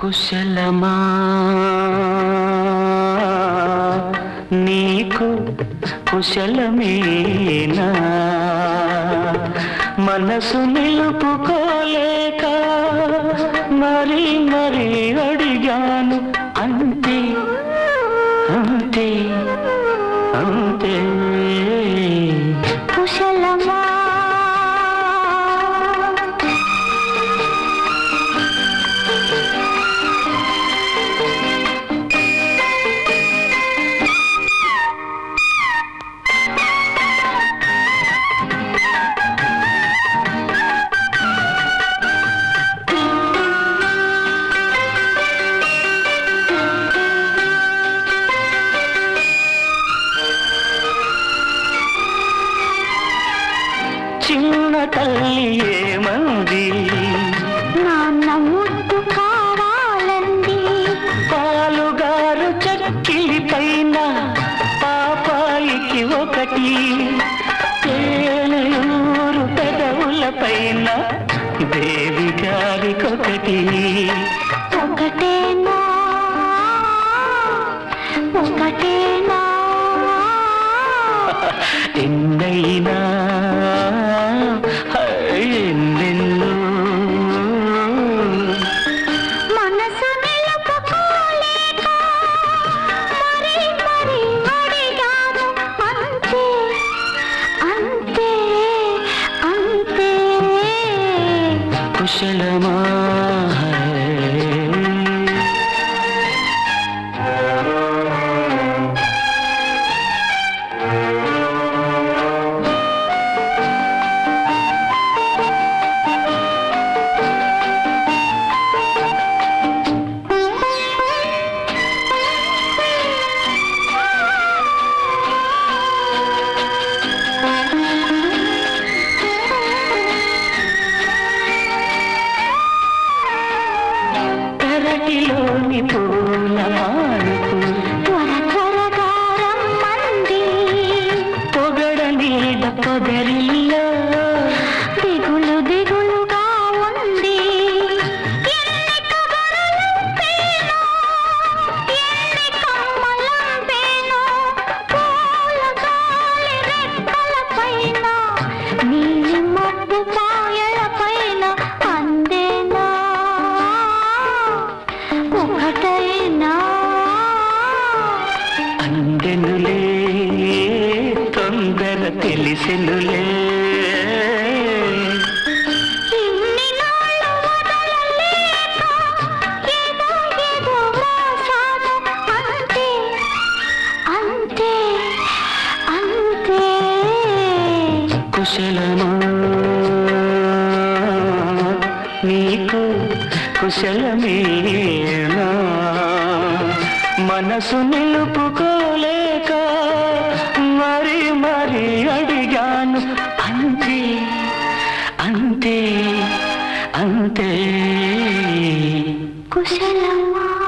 కుశలమా? నీకు కుశలమేనా? మనసు నిలుపుకోలేక మరి మరీ అడిగాను అంతే అంతే. చక్కిలి పైన పాపాయికి ఒకటి తేనెయూరు పెదవుల పైన దేవి గారికొకటి ఒకటేనా? ఒకటేనా కుశలమా పూల అందెనులే తొందర తెలిసెనులే. కుశలమా? నీకు కుశలమేనా? మనసు నిలుపుకోలేక మరి మరి అడిగాను అంతే అంతే అంతే. కుశలమా?